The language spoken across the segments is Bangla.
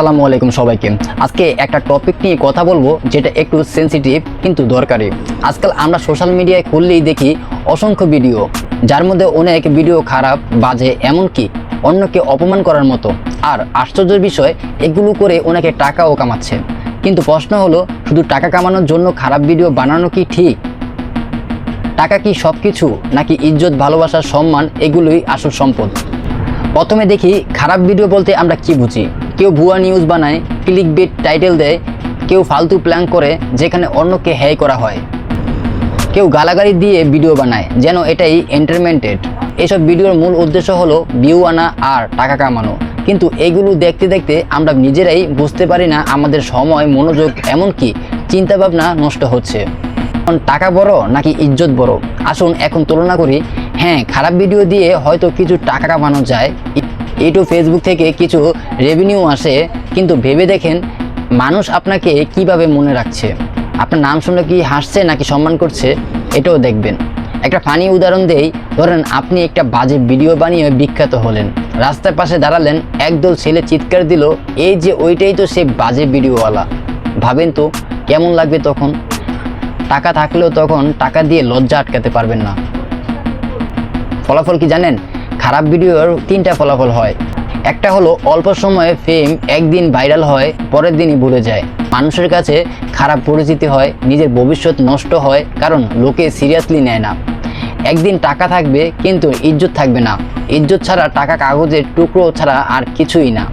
আসসালামু আলাইকুম সবাইকে। আজকে একটা টপিক নিয়ে কথা বলব, যেটা একটু সেনসিটিভ কিন্তু দরকারি। আজকাল আমরা সোশ্যাল মিডিয়ায় খুললেই দেখি অসংখ্য ভিডিও যার মধ্যে অনেক ভিডিও খারাপ, বাজে, এমনকি অন্যকে অপমান করার মতো। আর আশ্চর্যের বিষয়, এগুলো করে অনেকে টাকাও কামাচ্ছে। কিন্তু প্রশ্ন হলো, শুধু টাকা কামানোর জন্য খারাপ ভিডিও বানানো কি ঠিক? টাকা কি সব কিছু নাকি ইজ্জত, ভালোবাসা, সম্মান, এগুলোই আসল সম্পদ? প্রথমে দেখি, খারাপ ভিডিও বলতে আমরা কি বুঝি? কেউ ভুয়া নিউজ বানায় ক্লিক বেট টাইটেল দেয়, কেউ ফালতু প্ল্যান করে, যেখানে অন্যকে হ্যায় করা হয়। কেউ গালাগালি দিয়ে ভিডিও বানায়, যেন এটাই এন্টারটেনমেন্টেড এসব ভিডিওর মূল উদ্দেশ্য হলো ভিউ আনা আর টাকা কামানো। কিন্তু এগুলো দেখতে দেখতে আমরা নিজেরাই বুঝতে পারি না আমাদের সময়, মনোযোগ, এমনকি চিন্তাভাবনা নষ্ট হচ্ছে। টাকা বড় নাকি ইজ্জত বড়? আসুন এখন তুলনা করি। হ্যাঁ খারাপ ভিডিও দিয়ে হয়তো কিছু টাকা কামানো যায় ইউটিউব ফেসবুক থেকে কিছু রেভিনিউ আসে, কিন্তু ভেবে দেখেন মানুষ আপনাকে কীভাবে মনে রাখছে? আপনার নাম শুনলে কি হাসছে নাকি সম্মান করছে? এটাও দেখবেন। একটা ফানি উদাহরণ দেই, ধরেন আপনি একটা বাজে ভিডিও বানিয়ে বিখ্যাত হলেন। রাস্তার পাশে দাঁড়ালেন, একদল ছেলে চিৎকার দিল, এই যে ওইটাই তো সে বাজে ভিডিওওয়ালা ভাবেন তো, কেমন লাগবে তখন? টাকা থাকলেও তখন টাকা দিয়ে লজ্জা আটকাতে পারবেন না। ফলাফল কি জানেন? খারাপ ভিডিওর তিনটা ফলাফল হয়। একটা হলো, অল্প সময়ে ফেম একদিন ভাইরাল হয়, পরের দিনই ভুলে যায়। মানুষের কাছে খারাপ পরিচিতি হয়, নিজের ভবিষ্যৎ নষ্ট হয়, কারণ লোকে সিরিয়াসলি নেয় না। একদিন টাকা থাকবে, কিন্তু ইজ্জত থাকবে না। ইজ্জত ছাড়া টাকা কাগজের টুকরো ছাড়া আর কিছুই না।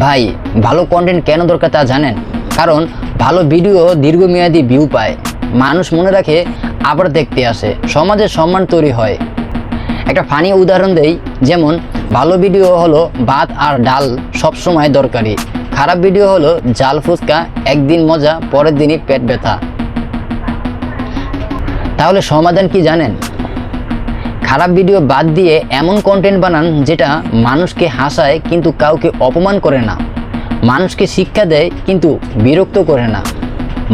ভাই, ভালো কন্টেন্ট কেন দরকার তা জানেন? কারণ ভালো ভিডিও দীর্ঘমেয়াদী ভিউ পায়। মানুষ মনে রাখে, আবার দেখতে আসে। সমাজে সম্মান তৈরি হয়। একটা ফানি উদাহরণ দেই, যেমন, ভালো ভিডিও হলো ভাত আর ডাল সব সময় দরকারি। খারাপ ভিডিও হলো জাল ফুচকা, একদিন মজা, পরের দিনই পেট ব্যথা। তাহলে সমাধান কি জানেন? খারাপ ভিডিও বাদ দিয়ে এমন কন্টেন্ট বানান যেটা মানুষকে হাসায় কিন্তু কাউকে অপমান করে না। মানুষকে শিক্ষা দেয় কিন্তু বিরক্ত করে না।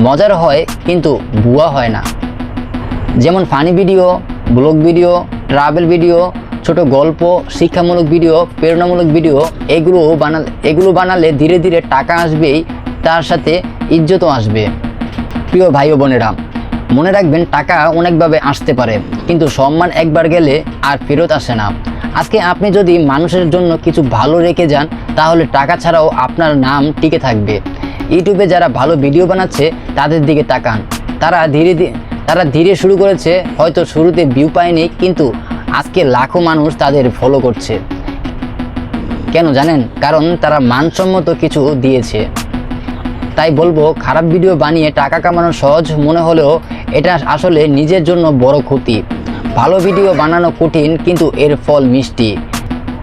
মজার হয় কিন্তু বুয়া হয় না। যেমন funny video blog video travel video ছোট গল্প, শিক্ষামূলক ভিডিও প্রেরণামূলক ভিডিও এগুলো বানালে এগুলো বানালে ধীরে ধীরে টাকা আসবেই, তার সাথে ইজ্জতও আসবে। প্রিয় ভাই ও বোনেরা, মনে রাখবেন টাকা অনেকভাবে আসতে পারে, কিন্তু সম্মান একবার গেলে আর ফেরত আসে না। আজকে আপনি যদি মানুষের জন্য কিছু ভালো রেখে যান, তাহলে টাকা ছাড়াও আপনার নাম টিকে থাকবে। ইউটিউবে যারা ভালো ভিডিও বানাচ্ছে, তাদের দিকে তাকান। তারা ধীরে ধীরে তারা ধীরে শুরু করেছে, হয়তো শুরুতে ভিউ পায়নি, কিন্তু আজকে লাখো মানুষ তাদের ফলো করছে। কেন জানেন? কারণ তারা মানসম্মত কিছু দিয়েছে। তাই বলব, খারাপ ভিডিও বানিয়ে টাকা কামানো সহজ, মনে হলেও এটা আসলে নিজের জন্য বড় ক্ষতি। ভালো ভিডিও বানানো কঠিন, কিন্তু এর ফল মিষ্টি।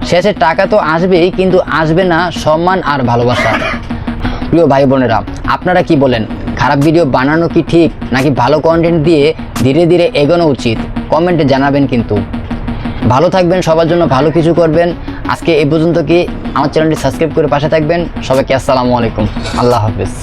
শেষে টাকা তো আসবেই, কিন্তু আসবে না সম্মান আর ভালোবাসা। প্রিয় ভাই বোনেরা, আপনারা কি বলেন? খারাপ ভিডিও বানানো কি ঠিক, নাকি ভালো কন্টেন্ট দিয়ে ধীরে ধীরে এগোনো উচিত? কমেন্টে জানাবেন কিন্তু। ভালো থাকবেন, সবার জন্য ভালো কিছু করবেন। আজকে এ পর্যন্ত কি? আমার চ্যানেলটি সাবস্ক্রাইব করে পাশে থাকবেন। সবাইকে আসসালামু আলাইকুম। আল্লাহ হাফিজ।